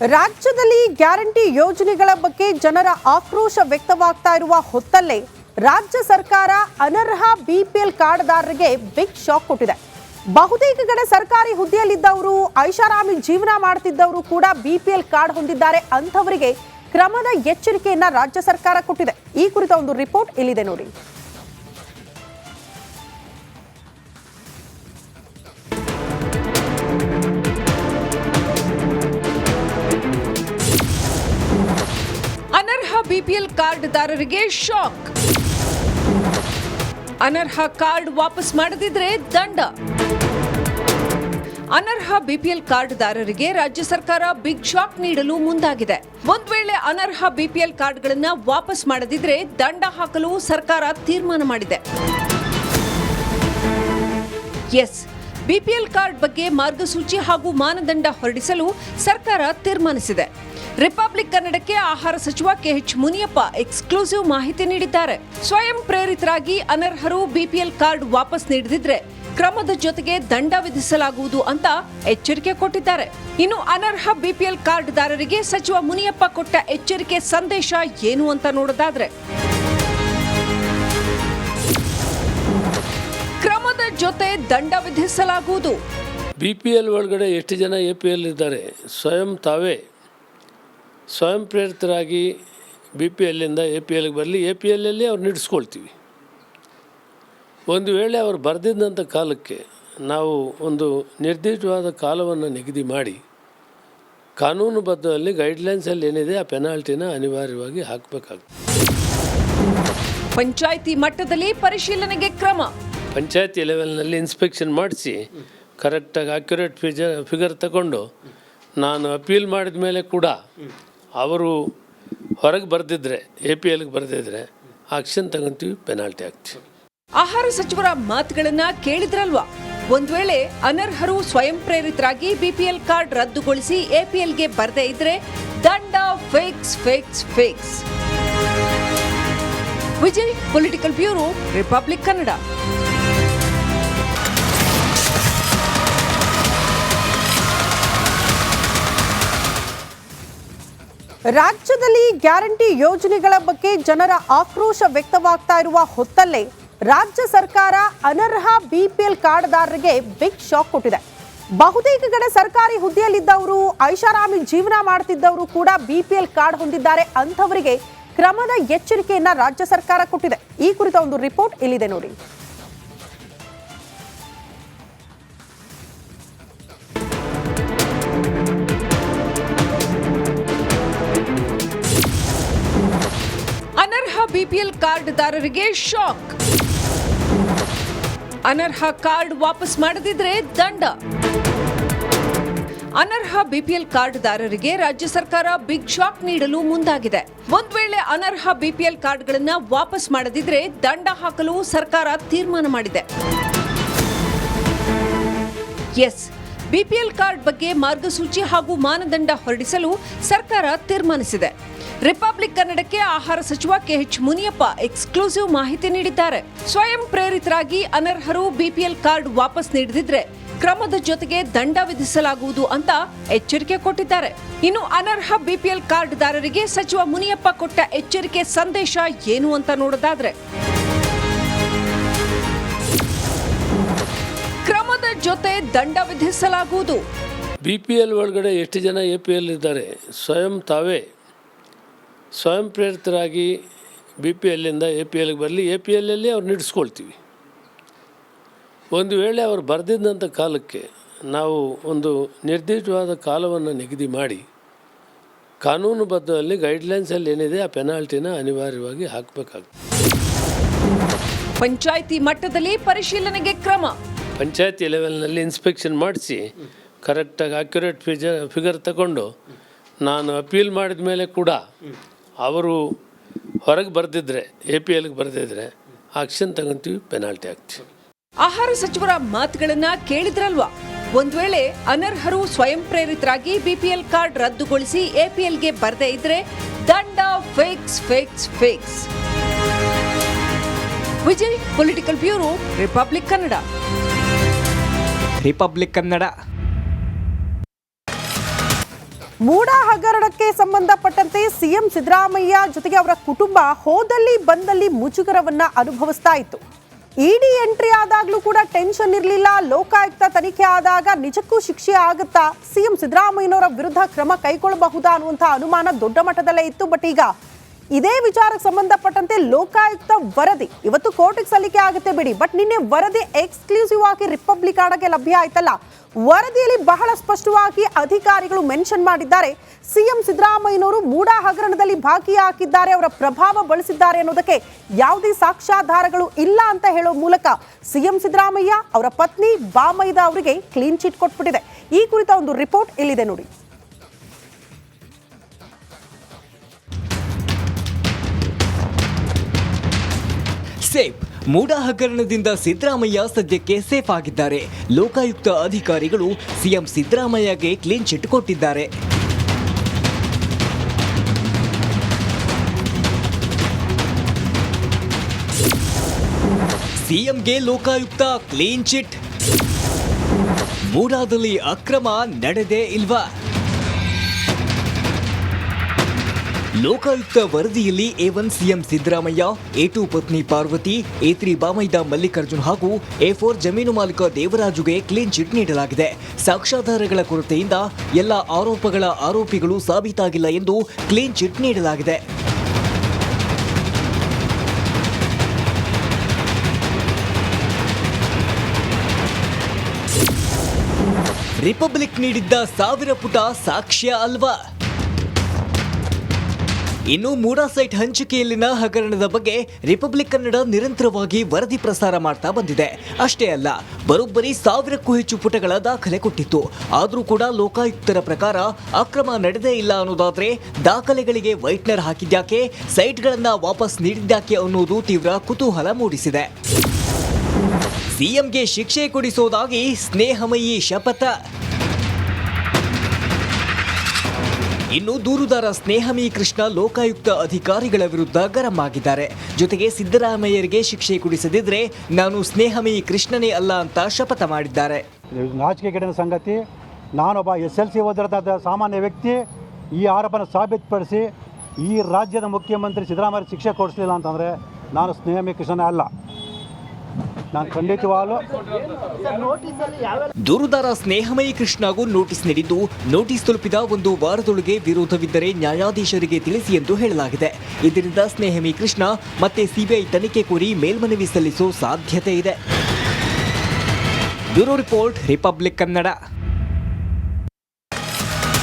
ರಾಜ್ಯದಲ್ಲಿ ಗ್ಯಾರಂಟಿ ಯೋಜನೆಗಳ ಬಗ್ಗೆ ಜನರ ಆಕ್ರೋಶ ವ್ಯಕ್ತವಾಗ್ತಾ ಇರುವ ಹೊತ್ತಲ್ಲೇ ರಾಜ್ಯ ಸರ್ಕಾರ ಅನರ್ಹ ಬಿಪಿಎಲ್ ಕಾರ್ಡ್ದಾರರಿಗೆ ಬಿಗ್ ಶಾಕ್ ಕೊಟ್ಟಿದೆ. ಬಹುತೇಕ ಕಡೆ ಸರ್ಕಾರಿ ಹುದ್ದೆಯಲ್ಲಿದ್ದವರು, ಐಷಾರಾಮಿ ಜೀವನ ಮಾಡ್ತಿದ್ದವರು ಕೂಡ ಬಿಪಿಎಲ್ ಕಾರ್ಡ್ ಹೊಂದಿದ್ದಾರೆ ಅಂಥವರಿಗೆ ಕ್ರಮದ ಎಚ್ಚರಿಕೆಯನ್ನ ರಾಜ್ಯ ಸರ್ಕಾರ ಕೊಟ್ಟಿದೆ. ಈ ಕುರಿತ ಒಂದು ರಿಪೋರ್ಟ್ ಇಲ್ಲಿದೆ ನೋಡಿ. ಕಾರ್ಡ್ದಾರರಿಗೆ ಶಾಕ್. ಅನರ್ಹ ಕಾರ್ಡ್ ವಾಪಸ್ ಮಾಡದಿದ್ರೆ ದಂಡ. ಅನರ್ಹ ಬಿಪಿಎಲ್ ಕಾರ್ಡ್ದಾರರಿಗೆ ರಾಜ್ಯ ಸರ್ಕಾರ ಬಿಗ್ ಶಾಕ್ ನೀಡಲು ಮುಂದಾಗಿದೆ. ಒಂದ್ ವೇಳೆ ಅನರ್ಹ ಬಿಪಿಎಲ್ ಕಾರ್ಡ್ಗಳನ್ನು ವಾಪಸ್ ಮಾಡದಿದ್ರೆ ದಂಡ ಹಾಕಲು ಸರ್ಕಾರ ತೀರ್ಮಾನ ಮಾಡಿದೆ. ಎಸ್, ಬಿಪಿಎಲ್ ಕಾರ್ಡ್ ಬಗ್ಗೆ ಮಾರ್ಗಸೂಚಿ ಹಾಗೂ ಮಾನದಂಡ ಹೊರಡಿಸಲು ಸರ್ಕಾರ ತೀರ್ಮಾನಿಸಿದೆ. ರಿಪಬ್ಲಿಕ್ ಕನ್ನಡಕ್ಕೆ ಆಹಾರ ಸಚಿವ ಕೆಎಚ್ ಮುನಿಯಪ್ಪ ಎಕ್ಸ್ಕ್ಲೂಸಿವ್ ಮಾಹಿತಿ ನೀಡಿದ್ದಾರೆ. ಸ್ವಯಂ ಪ್ರೇರಿತರಾಗಿ ಅನರ್ಹರು ಬಿಪಿಎಲ್ ಕಾರ್ಡ್ ವಾಪಸ್ ನೀಡದಿದ್ರೆ ಕ್ರಮದ ಜೊತೆಗೆ ದಂಡ ವಿಧಿಸಲಾಗುವುದು ಅಂತ ಎಚ್ಚರಿಕೆ ಕೊಟ್ಟಿದ್ದಾರೆ. ಇನ್ನು ಅನರ್ಹ ಬಿಪಿಎಲ್ ಕಾರ್ಡ್ದಾರರಿಗೆ ಸಚಿವ ಮುನಿಯಪ್ಪ ಕೊಟ್ಟ ಎಚ್ಚರಿಕೆ ಸಂದೇಶ ಏನು ಅಂತ ನೋಡೋದಾದ್ರೆ. ಕ್ರಮದ ಜೊತೆ ದಂಡ ವಿಧಿಸಲಾಗುವುದು. ಬಿಪಿಎಲ್ ಒಳಗಡೆ ಎಷ್ಟು ಜನ ಎ ಪಿ ಎಲ್ ಇದ್ದಾರೆ? ಸ್ವಯಂ ತಾವೇ ಸ್ವಯಂ ಪ್ರೇರಿತರಾಗಿ ಬಿ ಪಿ ಎಲ್ಲಿಂದ ಎ ಪಿ ಎಲ್ಗೆ ಬರಲಿ ಎ ಪಿ ಎಲ್ಲಲ್ಲಿ ಅವ್ರು ನಿಡಿಸ್ಕೊಳ್ತೀವಿ. ಒಂದು ವೇಳೆ ಅವರು ಬರೆದಿದ್ದಂಥ ಕಾಲಕ್ಕೆ ನಾವು ಒಂದು ನಿರ್ದಿಷ್ಟವಾದ ಕಾಲವನ್ನು ನಿಗದಿ ಮಾಡಿ ಕಾನೂನುಬದ್ಧದಲ್ಲಿ ಗೈಡ್ಲೈನ್ಸಲ್ಲಿ ಏನಿದೆ ಆ ಪೆನಾಲ್ಟಿನ ಅನಿವಾರ್ಯವಾಗಿ ಹಾಕಬೇಕಾಗ್ತದೆ. ಪಂಚಾಯಿತಿ ಮಟ್ಟದಲ್ಲಿ ಪರಿಶೀಲನೆಗೆ ಕ್ರಮ. ಪಂಚಾಯತಿ ಲೆವೆಲ್ನಲ್ಲಿ ಇನ್ಸ್ಪೆಕ್ಷನ್ ಮಾಡಿಸಿ ಕರೆಕ್ಟಾಗಿ ಅಕ್ಯುರೇಟ್ ಫಿಜರ್ ಫಿಗರ್ ತಗೊಂಡು ನಾನು ಅಪೀಲ್ ಮಾಡಿದ ಮೇಲೆ ಕೂಡ ಅವರು ಹೊರಗೆ ಬರೆದಿದ್ರೆ ಎ ಪಿ ಎಲ್ಗೆ ಬರೆದಿದ್ರೆ ಆಕ್ಷನ್ ತಗೊಂತೀವಿ ಪೆನಾಲ್ಟಿ ಆಗ್ತೀವಿ ಆಹಾರ ಸಚಿವರ ಮಾತುಗಳನ್ನ ಕೇಳಿದ್ರಲ್ವಾ? ಒಂದು ವೇಳೆ ಅನರ್ಹರು ಸ್ವಯಂ ಪ್ರೇರಿತರಾಗಿ ಬಿಪಿಎಲ್ ಕಾರ್ಡ್ ರದ್ದುಗೊಳಿಸಿ ಎಪಿಎಲ್ಗೆ ಬರದೇ ಇದ್ರೆ ದಂಡ fix fix fix Vijay political bureau Republic Kannada ರಾಜ್ಯದಲ್ಲಿ ಗ್ಯಾರಂಟಿ ಯೋಜನೆಗಳ ಬಗ್ಗೆ ಜನರ ಆಕ್ರೋಶ ವ್ಯಕ್ತವಾಗ್ತಾ ಇರುವ ಹೊತ್ತಲ್ಲೇ ರಾಜ್ಯ ಸರ್ಕಾರ ಅನರ್ಹ ಬಿಪಿಎಲ್ ಕಾರ್ಡ್ದಾರರಿಗೆ ಬಿಗ್ ಶಾಕ್ ಕೊಟ್ಟಿದೆ. ಬಹುತೇಕ ಕಡೆ ಸರ್ಕಾರಿ ಹುದ್ದೆಯಲ್ಲಿದ್ದವರು, ಐಷಾರಾಮಿ ಜೀವನ ಮಾಡ್ತಿದ್ದವರು ಕೂಡ ಬಿಪಿಎಲ್ ಕಾರ್ಡ್ ಹೊಂದಿದ್ದಾರೆ ಅಂಥವರಿಗೆ ಕ್ರಮದ ಎಚ್ಚರಿಕೆಯನ್ನ ರಾಜ್ಯ ಸರ್ಕಾರ ಕೊಟ್ಟಿದೆ. ಈ ಕುರಿತ ಒಂದು ರಿಪೋರ್ಟ್ ಇಲ್ಲಿದೆ ನೋಡಿ. ಕಾರ್ಡ್ದಾರರಿಗೆ ಶಾಕ್. ಅನರ್ಹ ಕಾರ್ಡ್ ವಾಪಸ್ ಮಾಡದಿದ್ರೆ ದಂಡ. ಅನರ್ಹ ಬಿಪಿಎಲ್ ಕಾರ್ಡ್ದಾರರಿಗೆ ರಾಜ್ಯ ಸರ್ಕಾರ ಬಿಗ್ ಶಾಕ್ ನೀಡಲು ಮುಂದಾಗಿದೆ. ಒಂದ್ ವೇಳೆ ಅನರ್ಹ ಬಿಪಿಎಲ್ ಕಾರ್ಡ್ಗಳನ್ನು ವಾಪಸ್ ಮಾಡದಿದ್ರೆ ದಂಡ ಹಾಕಲು ಸರ್ಕಾರ ತೀರ್ಮಾನ ಮಾಡಿದೆ. ಎಸ್, ಬಿಪಿಎಲ್ ಕಾರ್ಡ್ ಬಗ್ಗೆ ಮಾರ್ಗಸೂಚಿ ಹಾಗೂ ಮಾನದಂಡ ಹೊರಡಿಸಲು ಸರ್ಕಾರ ತೀರ್ಮಾನಿಸಿದೆ. ರಿಪಬ್ಲಿಕ್ ಕನ್ನಡಕ್ಕೆ ಆಹಾರ ಸಚಿವ ಕೆಎಚ್ ಮುನಿಯಪ್ಪ ಎಕ್ಸ್ಕ್ಲೂಸಿವ್ ಮಾಹಿತಿ ನೀಡಿದ್ದಾರೆ. ಸ್ವಯಂ ಪ್ರೇರಿತರಾಗಿ ಅನರ್ಹರು ಬಿಪಿಎಲ್ ಕಾರ್ಡ್ ವಾಪಸ್ ನೀಡದಿದ್ರೆ ಕ್ರಮದ ಜೊತೆಗೆ ದಂಡ ವಿಧಿಸಲಾಗುವುದು ಅಂತ ಎಚ್ಚರಿಕೆ ಕೊಟ್ಟಿದ್ದಾರೆ. ಇನ್ನು ಅನರ್ಹ ಬಿಪಿಎಲ್ ಕಾರ್ಡ್ದಾರರಿಗೆ ಸಚಿವ ಮುನಿಯಪ್ಪ ಕೊಟ್ಟ ಎಚ್ಚರಿಕೆ ಸಂದೇಶ ಏನು ಅಂತ ನೋಡೋದಾದ್ರೆ. ಕ್ರಮದ ಜೊತೆ ದಂಡ ವಿಧಿಸಲಾಗುವುದು. ಬಿಪಿಎಲ್ ಒಳಗಡೆ ಎಷ್ಟು ಜನ ಎ ಪಿ ಎಲ್ ಇದ್ದಾರೆ? ಸ್ವಯಂ ತಾವೇ ಸ್ವಯಂ ಪ್ರೇರಿತರಾಗಿ ಬಿ ಪಿ ಎಲ್ಲಿಂದ ಎ ಪಿ ಎಲ್ಗೆ ಬರಲಿ ಎ ಪಿ ಎಲ್ಲಲ್ಲಿ ಅವ್ರು ನಡೆಸ್ಕೊಳ್ತೀವಿ ಒಂದು ವೇಳೆ ಅವರು ಬರೆದಿದ್ದಂಥ ಕಾಲಕ್ಕೆ ನಾವು ಒಂದು ನಿರ್ದಿಷ್ಟವಾದ ಕಾಲವನ್ನು ನಿಗದಿ ಮಾಡಿ ಕಾನೂನುಬದ್ಧದಲ್ಲಿ ಗೈಡ್ಲೈನ್ಸಲ್ಲಿ ಏನಿದೆ ಆ ಪೆನಾಲ್ಟಿನ ಅನಿವಾರ್ಯವಾಗಿ ಹಾಕಬೇಕಾಗ್ತದೆ. ಪಂಚಾಯಿತಿ ಮಟ್ಟದಲ್ಲಿ ಪರಿಶೀಲನೆಗೆ ಕ್ರಮ. ಪಂಚಾಯತಿ ಲೆವೆಲ್ನಲ್ಲಿ ಇನ್ಸ್ಪೆಕ್ಷನ್ ಮಾಡಿಸಿ ಕರೆಕ್ಟಾಗಿ ಅಕ್ಯುರೇಟ್ ಫಿಜರ್ ಫಿಗರ್ ತಗೊಂಡು ನಾನು ಅಪೀಲ್ ಮಾಡಿದ ಮೇಲೆ ಕೂಡ ಅವರು ಹೊರಗೆ ಬರೆದಿದ್ರೆ ಎ ಪಿ ಎಲ್ಗೆ ಬರೆದಿದ್ರೆ ಆಕ್ಷನ್ ತಗೊಂತೀವಿ ಪೆನಾಲ್ಟಿ ಹಾಕ್ತೀವಿ. ಆಹಾರ ಸಚಿವರ ಮಾತುಗಳನ್ನ ಕೇಳಿದ್ರಲ್ವಾ? ಒಂದ್ ವೇಳೆ ಅನರ್ಹರು ಸ್ವಯಂ ಪ್ರೇರಿತರಾಗಿ ಬಿಪಿಎಲ್ ಕಾರ್ಡ್ ರದ್ದುಗೊಳಿಸಿ ಎಪಿಎಲ್ಗೆ ಬರದೇ ಇದ್ರೆ ದಂಡ fix fix fix Vijay political bureau Republic Kannada Republic Kannada MUDA ಹಗರಣಕ್ಕೆ ಸಂಬಂಧಪಟ್ಟಂತೆ ಸಿಎಂ ಸಿದ್ದರಾಮಯ್ಯ ಜೊತೆಗೆ ಅವರ ಕುಟುಂಬ ಹೋದಲ್ಲಿ ಬಂದಲ್ಲಿ ಮುಜುಗರವನ್ನ ಅನುಭವಿಸ್ತಾ ಇತ್ತು. ಇಡಿ ಎಂಟ್ರಿ ಆದಾಗ್ಲೂ ಕೂಡ ಟೆನ್ಷನ್ ಇರಲಿಲ್ಲ. ಲೋಕಾಯುಕ್ತ ತನಿಖೆ ಆದಾಗ ನಿಜಕ್ಕೂ ಶಿಕ್ಷೆ ಆಗುತ್ತಾ ಸಿಎಂ ಸಿದ್ದರಾಮಯ್ಯನವರ ವಿರುದ್ಧ ಕ್ರಮ ಕೈಗೊಳ್ಳಬಹುದಾ ಅನ್ನುವಂತಹ ಅನುಮಾನ ದೊಡ್ಡ ಮಟ್ಟದಲ್ಲೇ ಇತ್ತು. ಬಟ್ ಈಗ ಇದೇ ವಿಚಾರಕ್ಕೆ ಸಂಬಂಧಪಟ್ಟಂತೆ ಲೋಕಾಯುಕ್ತ ವರದಿ. ಇವತ್ತು ಕೋರ್ಟಿಗೆ ಸಲ್ಲಿಕೆ ಆಗುತ್ತೆ ಬಿಡಿ. ಬಟ್ ನಿನ್ನೆ ವರದಿ ಎಕ್ಸ್ಕ್ಲೂಸಿವ್ ಆಗಿ ರಿಪಬ್ಲಿಕ್ ಆಡಕ್ಕೆ ಲಭ್ಯ ಆಯ್ತಲ್ಲ. ವರದಿಯಲ್ಲಿ ಬಹಳ ಸ್ಪಷ್ಟವಾಗಿ ಅಧಿಕಾರಿಗಳು ಮೆನ್ಷನ್ ಮಾಡಿದ್ದಾರೆ. ಸಿಎಂ ಸಿದ್ದರಾಮಯ್ಯನವರು ಮೂಡಾ ಹಗರಣದಲ್ಲಿ ಭಾಗಿಯಾಗಿದ್ದಾರೆ ಅವರ ಪ್ರಭಾವ ಬಳಸಿದ್ದಾರೆ ಅನ್ನೋದಕ್ಕೆ ಯಾವುದೇ ಸಾಕ್ಷ್ಯಾಧಾರಗಳು ಇಲ್ಲ ಅಂತ ಹೇಳೋ ಮೂಲಕ ಸಿಎಂ ಸಿದ್ದರಾಮಯ್ಯ, ಅವರ ಪತ್ನಿ ಬಾಮೈದ ಅವರಿಗೆ ಕ್ಲೀನ್ ಚಿಟ್ ಕೊಟ್ಬಿಟ್ಟಿದೆ. ಈ ಕುರಿತ ಒಂದು ರಿಪೋರ್ಟ್ ಇಲ್ಲಿದೆ ನೋಡಿ. ಸೇಫ್. ಮೂಡ ಹಗರಣದಿಂದ ಸಿದ್ದರಾಮಯ್ಯ ಸದ್ಯಕ್ಕೆ ಸೇಫ್ ಆಗಿದ್ದಾರೆ. ಲೋಕಾಯುಕ್ತ ಅಧಿಕಾರಿಗಳು ಸಿಎಂ ಸಿದ್ದರಾಮಯ್ಯಗೆ ಕ್ಲೀನ್ ಚಿಟ್ ಕೊಟ್ಟಿದ್ದಾರೆ. ಸಿಎಂಗೆ ಲೋಕಾಯುಕ್ತ ಕ್ಲೀನ್ ಚಿಟ್. ಮೂಡಾದಲ್ಲಿ ಅಕ್ರಮ ನಡೆದೇ ಇಲ್ವಾ? ಲೋಕಾಯುಕ್ತ ವರದಿಯಲ್ಲಿ A one CM Siddaramaiah A two ಪತ್ನಿ ಪಾರ್ವತಿ ಎ ತ್ರೀ ಬಾಮೈದ ಮಲ್ಲಿಕಾರ್ಜುನ್ ಹಾಗೂ ಎ ಫೋರ್ ಜಮೀನು ಮಾಲೀಕ ದೇವರಾಜುಗೆ ಕ್ಲೀನ್ ಚಿಟ್ ನೀಡಲಾಗಿದೆ. ಸಾಕ್ಷ್ಯಾಧಾರಗಳ ಕೊರತೆಯಿಂದ ಎಲ್ಲ ಆರೋಪಗಳ ಆರೋಪಿಗಳು ಸಾಬೀತಾಗಿಲ್ಲ ಎಂದು ಕ್ಲೀನ್ ಚಿಟ್ ನೀಡಲಾಗಿದೆ. ರಿಪಬ್ಲಿಕ್ ನೀಡಿದ್ದ ಸಾವಿರ ಪುಟ ಸಾಕ್ಷ್ಯ ಅಲ್ವಾ? ಇನ್ನು ಮೂಡಾ ಸೈಟ್ ಹಂಚಿಕೆಯಲ್ಲಿನ ಹಗರಣದ ಬಗ್ಗೆ ರಿಪಬ್ಲಿಕ್ ಕನ್ನಡ ನಿರಂತರವಾಗಿ ವರದಿ ಪ್ರಸಾರ ಮಾಡ್ತಾ ಬಂದಿದೆ. ಅಷ್ಟೇ ಅಲ್ಲ, ಬರೋಬ್ಬರಿ ಸಾವಿರಕ್ಕೂ ಹೆಚ್ಚು ಪುಟಗಳ ದಾಖಲೆ ಕೊಟ್ಟಿತ್ತು. ಆದರೂ ಕೂಡ ಲೋಕಾಯುಕ್ತರ ಪ್ರಕಾರ ಅಕ್ರಮ ನಡೆದೇ ಇಲ್ಲ ಅನ್ನೋದಾದ್ರೆ ದಾಖಲೆಗಳಿಗೆ ವೈಟ್ನರ್ ಹಾಕಿದ್ಯಾಕೆ, ಸೈಟ್ಗಳನ್ನ ವಾಪಸ್ ನೀಡಿದ್ಯಾಕೆ ಅನ್ನೋದು ತೀವ್ರ ಕುತೂಹಲ ಮೂಡಿಸಿದೆ. ಸಿಎಂಗೆ ಶಿಕ್ಷೆ ಕೊಡಿಸೋದಾಗಿ ಸ್ನೇಹಮಯಿ ಶಪಥ ಇನ್ನು ದೂರುದಾರ ಸ್ನೇಹಮಿ ಕೃಷ್ಣ ಲೋಕಾಯುಕ್ತ ಅಧಿಕಾರಿಗಳ ವಿರುದ್ಧ ಗರಂ ಆಗಿದ್ದಾರೆ ಜೊತೆಗೆ ಸಿದ್ದರಾಮಯ್ಯರಿಗೆ ಶಿಕ್ಷೆ ಕುಡಿಸದಿದ್ರೆ ನಾನು ಸ್ನೇಹಮಿ ಕೃಷ್ಣನೇ ಅಲ್ಲ ಅಂತ ಶಪಥ ಮಾಡಿದ್ದಾರೆ. ನಾಚಿಕೆ ನಾಚಿಕೆಗೇಡಿನ ಸಂಗತಿ, ನಾನೊಬ್ಬ ಎಸ್ ಎಲ್ ಸಿ ಓದಿರದಾದ ಸಾಮಾನ್ಯ ವ್ಯಕ್ತಿ, ಈ ಆರೋಪನ ಸಾಬೀತುಪಡಿಸಿ ಈ ರಾಜ್ಯದ ಮುಖ್ಯಮಂತ್ರಿ ಸಿದ್ದರಾಮಯ್ಯ ಶಿಕ್ಷೆ ಕೊಡಿಸಲಿಲ್ಲ ಅಂತಂದರೆ ನಾನು ಸ್ನೇಹಮಿ ಕೃಷ್ಣನೇ ಅಲ್ಲ. ನಾನು ಖಂಡಿತವಾಗಲೂ ದೂರುದಾರ ಸ್ನೇಹಮಯಿ ಕೃಷ್ಣಗೂ ನೋಟಿಸ್ ನೀಡಿದ್ದು, ನೋಟಿಸ್ ತಲುಪಿದ ಒಂದು ವಾರದೊಳಗೆ ವಿರೋಧವಿದ್ದರೆ ನ್ಯಾಯಾಧೀಶರಿಗೆ ತಿಳಿಸಿ ಎಂದು ಹೇಳಲಾಗಿದೆ. ಇದರಿಂದ ಸ್ನೇಹಮಯಿ ಕೃಷ್ಣ ಮತ್ತೆ ಸಿಬಿಐ ತನಿಖೆ ಕೋರಿ ಮೇಲ್ಮನವಿ ಸಲ್ಲಿಸುವ ಸಾಧ್ಯತೆ ಇದೆ. Bureau report, Republic Kannada.